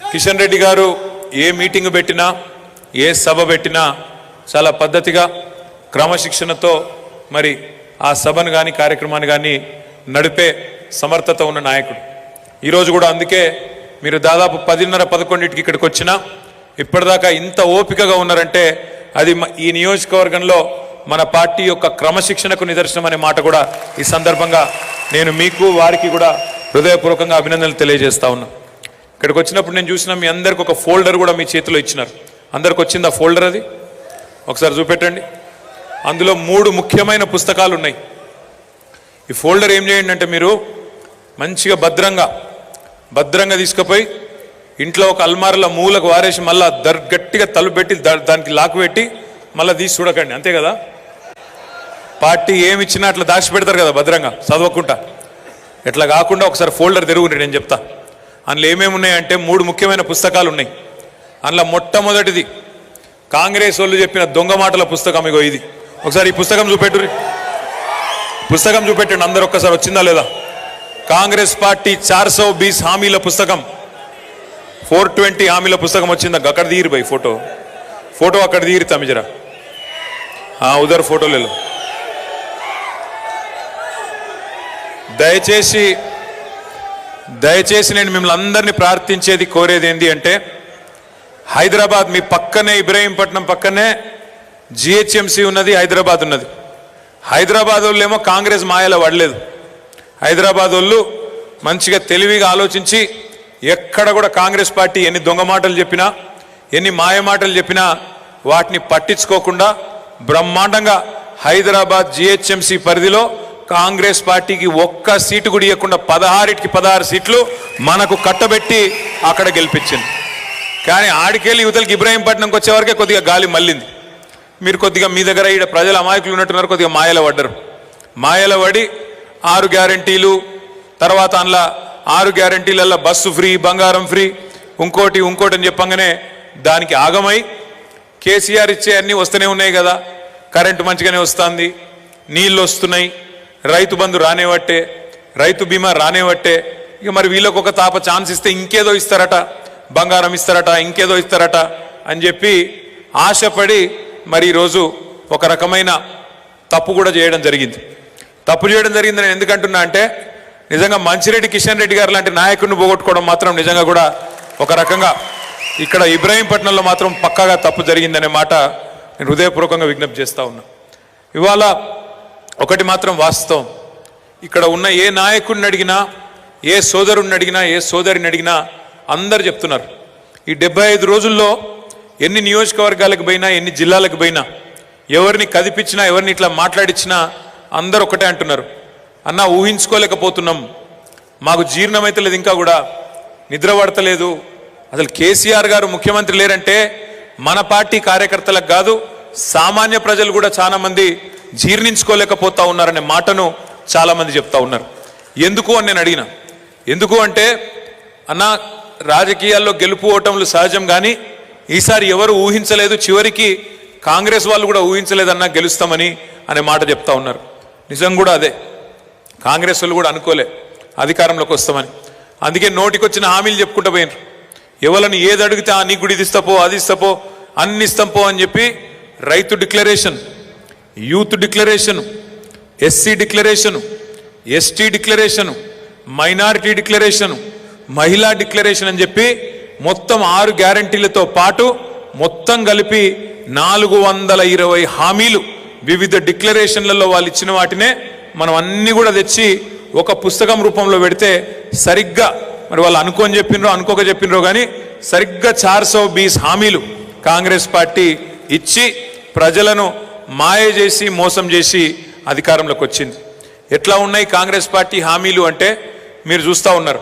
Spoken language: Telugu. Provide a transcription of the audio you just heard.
కిషన్ రెడ్డి గారు ఏ మీటింగ్ పెట్టినా ఏ సభ పెట్టినా చాలా పద్ధతిగా క్రమశిక్షణతో మరి ఆ సభను కానీ కార్యక్రమాన్ని కానీ నడిపే సమర్థత ఉన్న నాయకుడు. ఈరోజు కూడా అందుకే మీరు దాదాపు పదిన్నర పదకొండింటికి ఇక్కడికి వచ్చినా ఇప్పటిదాకా ఇంత ఓపికగా ఉన్నారంటే అది ఈ నియోజకవర్గంలో మన పార్టీ యొక్క క్రమశిక్షణకు నిదర్శనం అనే మాట కూడా ఈ సందర్భంగా నేను మీకు వారికి కూడా హృదయపూర్వకంగా అభినందనలు తెలియజేస్తా ఉన్నా. ఇక్కడికి వచ్చినప్పుడు నేను చూసిన మీ అందరికి ఒక ఫోల్డర్ కూడా మీ చేతిలో ఇచ్చినారు. అందరికి వచ్చింది ఆ ఫోల్డర్ అది? ఒకసారి చూపెట్టండి. అందులో మూడు ముఖ్యమైన పుస్తకాలు ఉన్నాయి. ఈ ఫోల్డర్ ఏం చేయండి అంటే మీరు మంచిగా భద్రంగా భద్రంగా తీసుకుపోయి ఇంట్లో ఒక అల్మారలో మూలకు వారేసి మళ్ళా దర్ గట్టిగా తలుపు పెట్టి దా- దానికి లాక్ పెట్టి మళ్ళీ తీసి చూడకండి. అంతే కదా? పార్టీ ఏమి ఇచ్చినా అట్లా దాచి పెడతారు కదా భద్రంగా చదవకుండా. ఇట్లా కాకుండా ఒకసారి ఫోల్డర్ తెరుగుండి నేను చెప్తాను అందులో ఏమేమి ఉన్నాయంటే మూడు ముఖ్యమైన పుస్తకాలు ఉన్నాయి. అందులో మొట్టమొదటిది కాంగ్రెస్ వాళ్ళు చెప్పిన దొంగ మాటల పుస్తకం ఇగో ఇది. ఒకసారి ఈ పుస్తకం చూపెట్టుర్రి. పుస్తకం చూపెట్టండి అందరు ఒక్కసారి వచ్చిందా లేదా? కాంగ్రెస్ పార్టీ చార్ సౌ బీస్ హామీల పుస్తకం. ఫోర్ ట్వంటీ హామీల పుస్తకం వచ్చిందా? అక్కడ తీరు బై ఫోటో. ఫోటో అక్కడ తీరు తమిజరా. ఉదర్ ఫోటోలలో. దయచేసి దయచేసి నేను మిమ్మల్ని అందరినీ ప్రార్థించేది కోరేది ఏంటి అంటే హైదరాబాద్ మీ పక్కనే ఇబ్రహీంపట్నం పక్కనే జిహెచ్ఎంసి ఉన్నది హైదరాబాద్ ఉన్నది. హైదరాబాద్ వాళ్ళు ఏమో కాంగ్రెస్ మాయలో పడలేదు. హైదరాబాద్ వాళ్ళు మంచిగా తెలివిగా ఆలోచించి ఎక్కడ కూడా కాంగ్రెస్ పార్టీ ఎన్ని దొంగ మాటలు చెప్పినా ఎన్ని మాయ మాటలు చెప్పినా వాటిని పట్టించుకోకుండా బ్రహ్మాండంగా హైదరాబాద్ జిహెచ్ఎంసి పరిధిలో కాంగ్రెస్ పార్టీకి ఒక్క సీటు కూడా ఇవ్వకుండా పదహారిటికి పదహారు సీట్లు మనకు కట్టబెట్టి అక్కడ గెలిపించింది. కానీ ఆడికెళ్ళి యువతలకి ఇబ్రాహీంపట్నంకి వచ్చే వరకే కొద్దిగా గాలి మళ్ళింది. మీరు కొద్దిగా మీ దగ్గర ఈడ ప్రజల అమాయకులు ఉన్నట్టున్నారు కొద్దిగా మాయల పడ్డరు. మాయల పడి ఆరు గ్యారంటీలు తర్వాత అందులో ఆరు గ్యారంటీలల్లో బస్సు ఫ్రీ బంగారం ఫ్రీ ఇంకోటి ఇంకోటి అని చెప్పంగానే దానికి ఆగమై కేసీఆర్ ఇచ్చే అన్నీ వస్తూనే ఉన్నాయి కదా. కరెంటు మంచిగానే వస్తుంది నీళ్ళు వస్తున్నాయి. రైతు బంధు రానేవట్టే రైతు బీమా రానేవట్టే ఇక మరి వీళ్ళకు ఒక తాప ఛాన్స్ ఇస్తే ఇంకేదో ఇస్తారట బంగారం ఇస్తారట ఇంకేదో ఇస్తారట అని చెప్పి ఆశపడి మరి ఈరోజు ఒక రకమైన తప్పు కూడా చేయడం జరిగింది. తప్పు చేయడం జరిగిందని నేను ఎందుకంటున్నా అంటే నిజంగా మంచిరెడ్డి కిషన్ రెడ్డి గారు లాంటి నాయకుడిని పోగొట్టుకోవడం మాత్రం నిజంగా కూడా ఒక రకంగా ఇక్కడ ఇబ్రాహీంపట్నంలో మాత్రం పక్కాగా తప్పు జరిగిందనే మాట నేను హృదయపూర్వకంగా విజ్ఞప్తి చేస్తూ ఉన్నా. ఇవాళ ఒకటి మాత్రం వాస్తవం. ఇక్కడ ఉన్న ఏ నాయకుడిని అడిగినా ఏ సోదరుడిని అడిగినా ఏ సోదరిని అడిగినా అందరు చెప్తున్నారు. ఈ డెబ్బై ఐదు రోజుల్లో ఎన్ని నియోజకవర్గాలకు పోయినా ఎన్ని జిల్లాలకు పోయినా ఎవరిని కదిపించినా ఎవరిని ఇట్లా మాట్లాడించినా అందరు ఒకటే అంటున్నారు. అన్న ఊహించుకోలేకపోతున్నాం. మాకు జీర్ణమైతే లేదు ఇంకా కూడా నిద్ర పడతలేదు. అసలు కేసీఆర్ గారు ముఖ్యమంత్రి లేరంటే మన పార్టీ కార్యకర్తలకు కాదు సామాన్య ప్రజలు కూడా చాలామంది జీర్ణించుకోలేకపోతా ఉన్నారనే మాటను చాలామంది చెప్తా ఉన్నారు. ఎందుకు అని నేను అడిగిన. ఎందుకు అంటే అన్న రాజకీయాల్లో గెలుపు ఓటములు సహజం కానీ ఈసారి ఎవరు ఊహించలేదు చివరికి కాంగ్రెస్ వాళ్ళు కూడా ఊహించలేదన్నా గెలుస్తామని అనే మాట చెప్తా ఉన్నారు. నిజం కూడా అదే. కాంగ్రెస్ వాళ్ళు కూడా అనుకోలే అధికారంలోకి వస్తామని. అందుకే నోటికొచ్చిన హామీలు చెప్పుకుంటూ పోయినారు. ఎవరిని ఏది అడిగితే ఆ నీ గుడి ఇది ఇస్తాపో అది ఇస్తాపో అన్ని ఇస్తాంపో అని చెప్పి రైతు declaration youth declaration SC declaration ST declaration minority declaration మహిళా డిక్లరేషన్ అని చెప్పి మొత్తం ఆరు గ్యారంటీలతో పాటు మొత్తం కలిపి నాలుగు వందల ఇరవై హామీలు వివిధ డిక్లరేషన్లలో వాళ్ళు ఇచ్చిన వాటినే మనం అన్నీ కూడా తెచ్చి ఒక పుస్తకం రూపంలో పెడితే సరిగ్గా మరి వాళ్ళు అనుకోని చెప్పినరో అనుకోక చెప్పినరో కానీ సరిగ్గా చార్ సో బీస్ హామీలు కాంగ్రెస్ పార్టీ ఇచ్చి ప్రజలను మాయ చేసి మోసం చేసి అధికారంలోకి వచ్చింది. ఎట్లా ఉన్నాయి కాంగ్రెస్ పార్టీ హామీలు అంటే మీరు చూస్తూ ఉన్నారు.